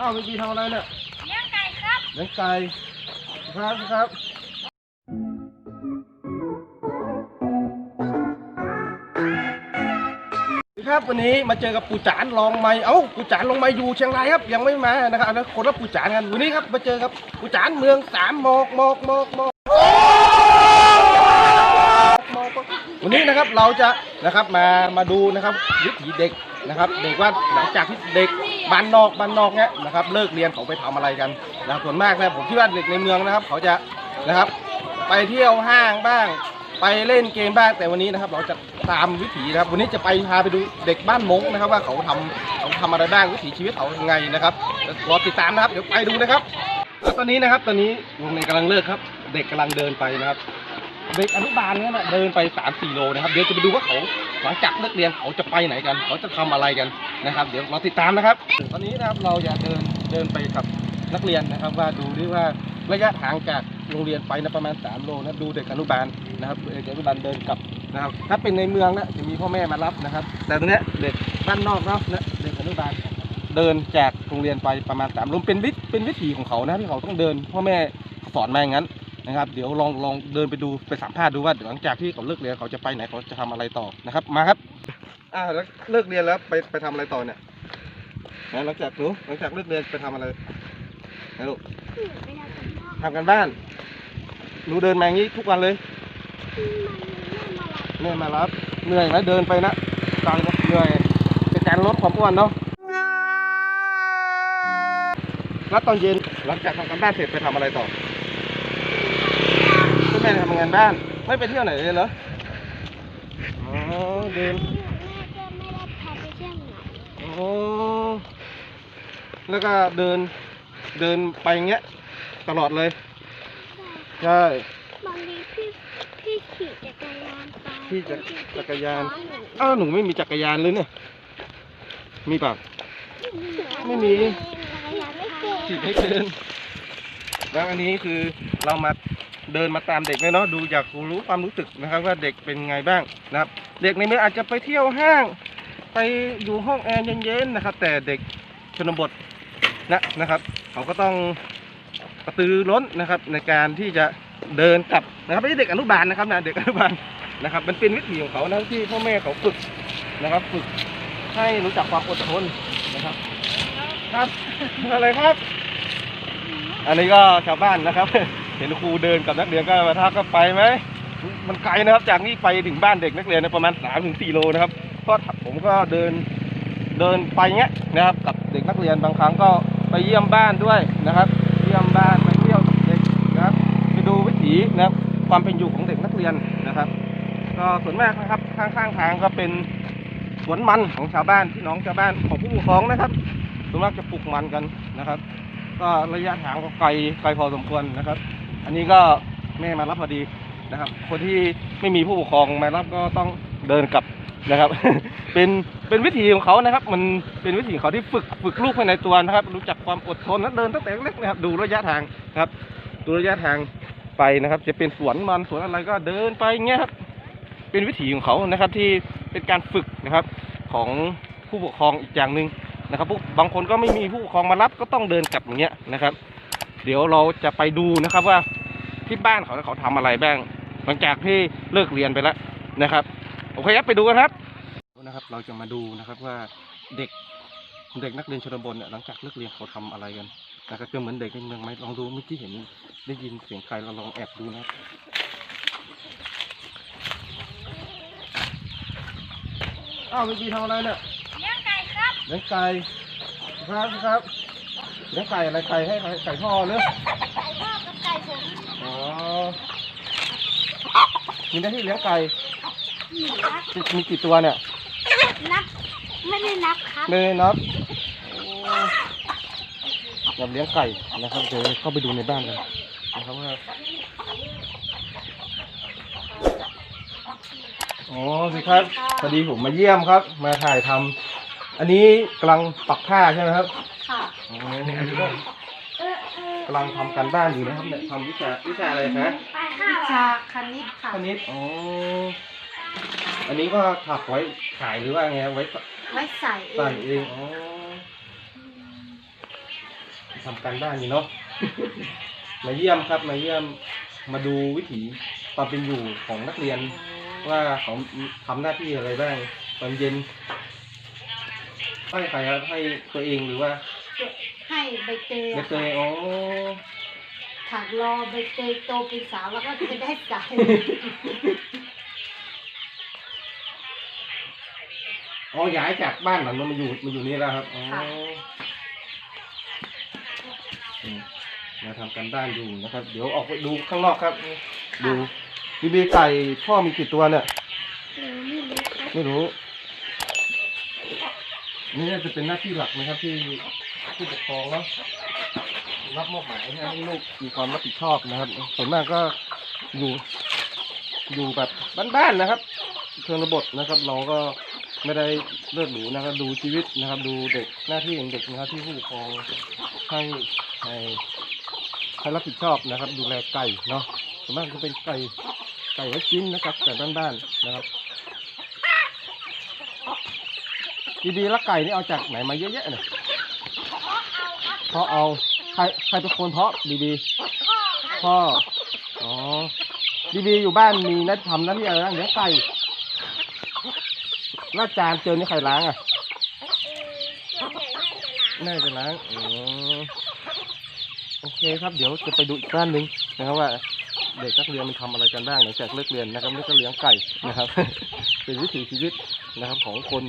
อ้าวเมื่อกี้ทำอะไรเนี่ยเลี้ยงไก่ครับเลี้ยงไก่ครับครับครับวันนี้มาเจอกับปู่จานลองไม้เอ้าปู่จานลองไม้อยู่เชียงรายครับยังไม่มานะครับอันนั้นคนละปู่จานกันวันนี้ครับมาเจอกับปู่จานเมืองสามหมอกหมอกหมอกหมอกหมอกวันนี้นะครับเราจะนะครับมามาดูนะครับวิถีเด็กนะครับ เด็กว่าหลังจากที่เด็ก บ้านนอกบ้านนอกเนี้ยนะครับเลิกเรียนเขาไปทำอะไรกันนะส่วนมากนะผมคิดว่าเด็กในเมืองนะครับ เขาจะนะครับ ไปเที่ยวห้างบ้าง ไปเล่นเกมบ้างแต่วันนี้นะครับ เราจะตามวิถีนะครับ วันนี้จะไปพาไปดูเด็กบ้านมงนะครับ ว่าเขาทำเขาทำอะไรบ้างวิถีชีวิตเขายังไงนะครับรอติดตามนะครับ เดี๋ยวไปดูนะครับแล้วตอนนี้นะครับ ตอนนี้โรงเรียนกำลังเลิกครับ เด็กกำลังเดินไปนะครับเด็กอนุบาลเนี่ยนะเดินไป3ามสี่โลนะครับ เดี๋ยวจะไปดูว่าเขา หลังจากเลิกเรียนเขาจะไปไหนกัน เขาจะทำอะไรกันนะครับ เดี๋ยวเราติดตามนะครับตอนนี้นะครับเราจะเดินเดินไปกับนักเรียนนะครับ ว่าดูดิว่าระยะทางจากโรงเรียนไปนะประมาณ 3 โลนะดูเด็กอนุบาลนะครับเด็กอนุบาลเดินกลับนะครับ ถ้าเป็นในเมืองนะจะมีพ่อแม่มารับนะครับ แต่ตรงเนี้ยเด็กบ้านนอกเนาะนะเด็กอนุบาลเดินจากโรงเรียนไปประมาณ3โลเป็นวิเป็นวิถีของเขานะที่เขาต้องเดินพ่อแม่สอนมาอย่างนั้น นะครับ เดี๋ยวลองลองเดินไปดูไปสัมภาษณ์ดูว่าหลังจากที่เขาเลิกเรียนเขาจะไปไหนเขาจะทำอะไรต่อนะครับ มาครับ อ่าแล้วเลิกเรียนแล้วไปไปทำอะไรต่อเนี่ยนะหลังจากหนูหลังจากเลิกเรียนไปทำอะไรนะลูกทำกันบ้านหนูเดินมาอย่างนี้ทุกวันเลยเหนื่อยมารับเหนื่อยไหมเดินไปนะตายนะเหนื่อยเป็นการลดความอ้วนเนาะแล้วตอนเย็นหลังจากทำกันบ้านเสร็จไปทำอะไรต่อคุณแม่ทำงานบ้าน ไม่ไปเที่ยวไหนเลยเหรอ อ๋อเดินอ๋อแล้วก็เดินเดินไปอย่างเงี้ย ตลอดเลย ใช่บางทีพี่พี่ขี่จักรยานไปพี่จักจักรยานซ้อหนูอ้าวหนูไม่มีจักรยานเลยเนี่ย มีเปล่าไม่มีจักรยานไม่เก่งขี่ไม่เดินแล้วอันนี้คือเรามา เดินมาตามเด็กเลยเนาะดูอยากรู้ความรู้สึกนะครับ ว่าเด็กเป็นไงบ้างนะครับ เด็กในเมืองอาจจะไปเที่ยวห้าง ไปอยู่ห้องแอร์เย็นๆนะครับ แต่เด็กชนบทนะนะครับ เขาก็ต้องกระตือร้นนะครับ ในการที่จะเดินกลับนะครับไม่ใช่เด็กอนุบาลนะครับนะเด็กอนุบาลนะครับ มันเป็นวิถีของเขานะที่พ่อแม่เขาฝึกนะครับ ฝึกให้รู้จักความอดทนนะครับ ครับอะไรครับ อันนี้ก็ชาวบ้านนะครับ เห็นครูเดินกับนักเรียนก็มาทักก็ไปไหมมันไกลนะครับ จากนี้ไปถึงบ้านเด็กนักเรียนเนประมาณ3าถึงสโลนะครับเพราะผมก็เดินเดินไปเงี้ยนะครับ กับเด็กนักเรียนบางครั้งก็ไปเยี่ยมบ้านด้วยนะครับ เยี่ยมบ้านไปเที่ยวกับเด็กนะครับ ไปดูวิถีนะครับ ความเป็นอยู่ของเด็กนักเรียนนะครับ ก็ส่วนมากนะครับข้างๆทางก็เป็นสวนมันของชาวบ้านพี่น้องชาวบ้านของผู้ปกครองนะครับส่วนมากจะปลูกมันกันนะครับ ก็ระยะทางก็ไกลไกลพอสมควรนะครับ อันนี้ก็แม่มารับพอดีนะครับ คนที่ไม่มีผู้ปกครองมารับก็ต้องเดินกลับนะครับ เป็นเป็นวิธีของเขานะครับ มันเป็นวิธีของเขาที่ฝึกฝึกลูกภายในตัวนะครับ รู้จักความอดทนและเดินตั้งแต่เล็กนะครับ ดูระยะทางนะครับ ดูระยะทางไปนะครับ จะเป็นสวนมันสวนอะไรก็เดินไปอย่างเงี้ยครับ เป็นวิถีของเขานะครับ ที่เป็นการฝึกนะครับของผู้ปกครองอีกอย่างหนึ่งนะครับบางคนก็ไม่มีผู้ปกครองมารับก็ต้องเดินกลับอย่างเงี้ยนะครับ เดี๋ยวเราจะไปดูนะครับว่า ที่บ้านเขาเขาทำอะไรบ้าง หลังจากที่เลิกเรียนไปแล้วนะครับ โอเคครับไปดูกันครับนะครับ เราจะมาดูนะครับว่าเด็กเด็กนักเรียนชนบทเนี่ยหลังจากเลิกเรียนเขาทำอะไรกันนะครับก็เหมือนเด็กในเมืองไหมลองดูเมื่อกี้เห็นได้ยินเสียงใครเราลองแอบดูนะครับอ้าวเมื่อกี้ทำอะไรเนี่ยเลี้ยงไก่ครับเลี้ยงไก่ครับครับเลี้ยงไก่อะไรไก่ให้ไก่ไก่พ่อเนอะ ไก่พ่อกับไก่ผมอ๋อมีหน้าที่เลี้ยงไก่หนึ่งครับมีมีกี่ตัวเนี่ยนับ ไม่ได้นับครับไม่ได้นับโอ้อยากเลี้ยงไก่นะครับเดี๋ยวเข้าไปดูในบ้านกันนะครับว่าอ๋อสิครับพอดีผมมาเยี่ยมครับ มาถ่ายทำอันนี้กำลังปักผ้าใช่ไหมครับ ค่ะ อ๋ออันนี้ ก็เออเออกำลังทำการบ้านอยู่นะครับเนี่ยทำวิชาวิชาอะไรคะไปข้าวชาคณิตค่ะคณิตอ๋ออันนี้ก็ถักไว้ขายหรือว่าไงไว้ไว้ใส่เอใส่งเองอ๋อทำการบ้านอยู่เนาะมาเยี่ยมครับมาเยี่ยมมาดูวิถีความเป็นอยู่ของนักเรียน ว่าเขาทำหน้าที่อะไรบ้างตอนเย็นให้ใครครับให้ตัวเองหรือว่า ให้ใบเตยเด็อะกตัวเองอ๋อถักรอใบเตยโตเป็นสาวแล้วก็จะได้ใส่อ๋อย้ายจากบ้านหลังนั้นมาอยู่มาอยู่นี่แล้วครับ อ๋ออืมมาทำการบ้านอยู่นะครับ เดี๋ยวออกไปดูข้างนอกครับ ดูบีบีไก่พ่อมีกี่ตัวเนี่ย หนูไม่รู้ครับไม่รู้ นี่น่าจะเป็นหน้าที่หลักนะครับที่ ผู้ปกครองเนาะรับมอบหมายให้ลูกมีความรับผิดชอบนะครับ ส่วนมากก็อยู่ อยู่แบบบ้านๆนะครับเชนบทนะครับ เราก็ไม่ได้เลือดหรูนะครับ ดูชีวิตนะครับ ดูเด็กหน้าที่ของเด็กนะครับที่ผู้ปกครองให้ให้ให้รับผิดชอบนะครับ ดูแลไก่เนาะส่วนมากก็เป็นไก่ไก่ไว้กินนะครับไก่บ้านๆนะครับดีๆแล้วไก่นี่เอาจากไหนมาเยอะแยะเนี่ย พราะเอาใครใครเป็นคนเพาะดีๆพ่ออ๋อดีๆอยู่บ้านมีนัดทำหน้าที่อะไรบ้างเลี้ยงไก่หน้าจานเจอนี่ใครล้างอะเออส่วนใหญ่น่าจะล้างแม่จะล้างอ๋อโอเคครับเดี๋ยวจะไปดูอีกด้านหนึ่งนะครับว่าเด็กนักเรียนมันทำอะไรกันบ้างหลังจากเลิกเรียนนะครับนี่ก็เลี้ยงไก่นะครับ เป็นวิถีชีวิตนะครับของคน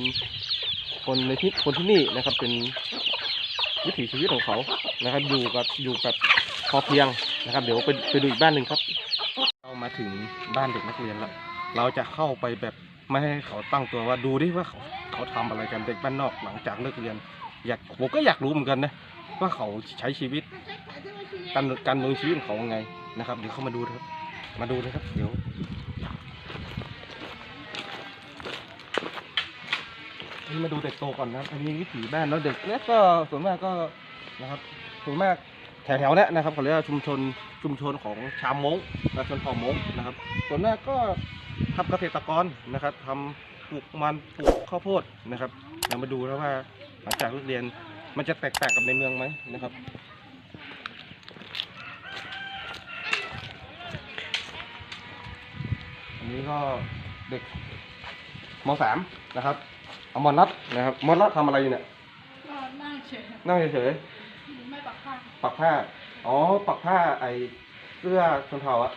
คนในที่คนที่นี่นะครับเป็น วิถีชีวิตของเขานะครับอยู่กับอยู่แบบพอเพียงนะครับ เดี๋ยวไปไปดูอีกบ้านหนึ่งครับ เรามาถึงบ้านเด็กนักเรียนแล้ว เราจะเข้าไปแบบไม่ให้เขาตั้งตัวว่าดูดิว่าเขาเขาทำอะไรกันเด็กบ้านนอกหลังจากเลิกเรียน อยากผมก็อยากรู้เหมือนกันนะว่าเขาใช้ชีวิตการการเมืองชีวิตของเขายังไงนะครับ เดี๋ยวเข้ามาดูครับ มาดูนะครับ เดี๋ยว นี่มาดูเด็กโตก่อนนะครับ อันนี้วิถีบ้านแล้วเด็กเล็กก็ส่วนมากก็นะครับ ส่วนมากแถวๆเนี้ยนะครับเขาเรียกว่าชุมชนชุมชนของชาวมงและชนเผ่ามงนะครับ ส่วนมากก็ทำเกษตรกรนะครับทำปลูกมันปลูกข้าวโพดนะครับเรามาดูแล้วว่าหลังจากเลิกเรียนมันจะแตกต่างกับในเมืองไหมนะครับ อันนี้ก็เด็กมสามนะครับ เอามอนัดนะครับมอนัดทำอะไรอยู่เนี่ยก็นั่งเฉยนั่งเฉยไม่ปักผ้าๆปักผ้า อ๋อ ปักผ้าไอเสื้อชนเผ่าอะ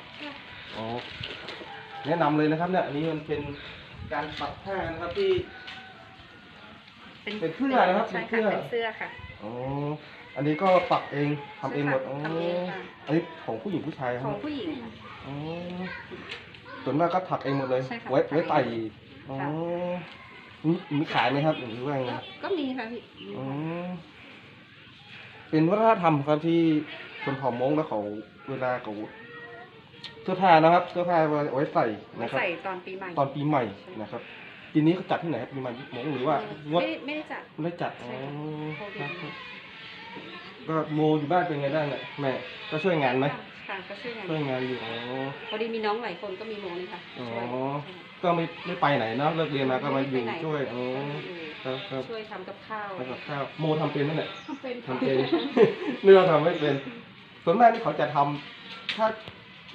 อ๋อแนะนำเลยนะครับ เนี่ยอันนี้มันเป็นการปักผ้านะครับที่ เป็นเสื้อนะครับใช่เป็นเสื้ค่ะอเป็นเสื้อค่ะ อ๋ออันนี้ก็ปักเองทำเองหมดอ๋อทำเองค่ะ อันนี้ของผู้หญิงผู้ชายคขรัอบงผู้หญิงค่ะ อ๋อส่วนมากก็ถักเองหมดเลย ใช่ค่ะไว้ถักเองไว้ไต่อ๋อค่ะ มีมีขายไหมครับหรือว่าไงก็มีค่ะพี่มีอ๋อค่ะเป็นวัฒนธรรมครับที่ชนเผ่ามงแล้วเขาเวลาเขาเสื้อผ้านะครับเสื้อผ้าไว้ใส่นะครับ ใส่ตอนปีใหม่ตอนปีใหม่นะครับ ปีนี้เขาจัดที่ไหนครับปีใหม่มงหรือว่างด ไม่ได้ไม่ได้จัด ไม่ได้จัดอ๋อใช่คค่ะรับก็โมอยู่บ้านเป็นไงบ้างเนี่ยแม่ก็ช่วยงานไหมค่ะก็ช่วยกันช่วยงานอยู่อ๋อ พอดีมีน้องหลายคนก็มีโมนี่ค่ะอ๋อช่วย ก็ไม่ไม่ไปไหนเนาะเลิกเรียนมาก็มาอยู่ไไหนช่วยอ๋อก็อยู่ครับครับช่วยทำกับข้าวทำกับข้าวโมทำเป็นไหมเนี่ยทำเป็นทำเป็นเนื้อทำไม่เป็นส่วนมากนี่เขาจะทำถ้า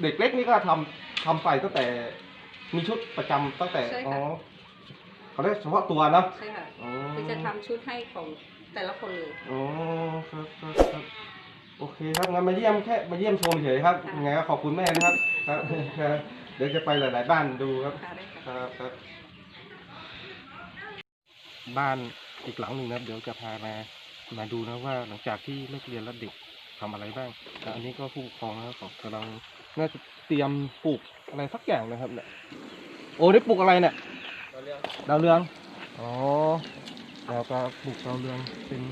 เด็กเล็กนี่ก็ทำทำไปตั้งแต่ มีชุดประจำตั้งแต่ใช่อ๋อค่ะเขาเรียกเฉพาะตัวเนาะใช่ค่ะอ๋อคือจะทำชุดให้ของแต่ละคนเลยอ๋อครับครับครับโอเคครับงั้นมาเยี่ยมแค่มาเยี่ยมชมเฉยครับค่ะยังไงก็ขอบคุณแม่นะครับครับครับ เดี๋ยวจะไปหลาย ๆ บ้านดูครับ ครับครับบ้านอีกหลังหนึ่งนะครับ เดี๋ยวจะพามามาดูนะว่าหลังจากที่เลิกเรียนแล้วเด็กทำอะไรบ้างแล้วอันนี้ก็ผู้ปกครองนะครับเขากำลังน่าจะเตรียมปลูกอะไรสักอย่างนะครับเนี่ยโอ้ได้ปลูกอะไรเนี่ยดาวเรืองอ๋อแล้วก็ปลูกดาวเรืองเป็น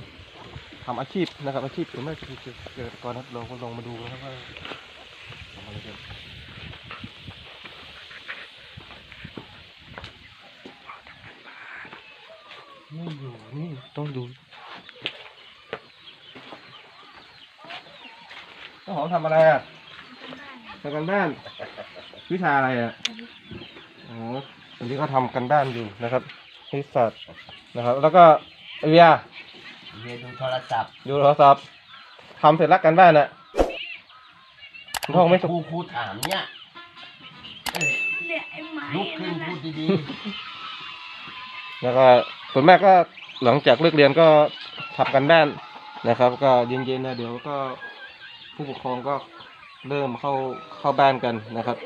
ทำอาชีพนะครับ อาชีพส่วนมากจะเป็นเกษตรกรนะครับเราก็ลองมาดูนะครับว่าทำอะไรกัน ไม่อยู่นี่ ต้องดูเจ้าของทำอะไรอะทำกันบ้าน วิชาอะไรอะอ๋ออันนี้ก็ทำกันบ้านอยู่นะครับนิสสัตนะครับ แล้วก็ไอเวียเรียนดูโทรศัพท์ดูโทรศัพท์ททำเสร็จแล้วกันบ้านอะคุณพ่อไม่คสุขรูครูถามเนี่ยเอ้ยเนี่ยไอ้ไม้ลุกขึ้นนั่นพูน่ะดดีแล้วก็ส่วนมากก็ หลังจากเลิกเรียนก็ทับกันบ้านนะครับ ก็เย็นๆนะเดี๋ยวก็ผู้ปกครองก็เริ่มเข้าเข้าบ้านกันนะครับ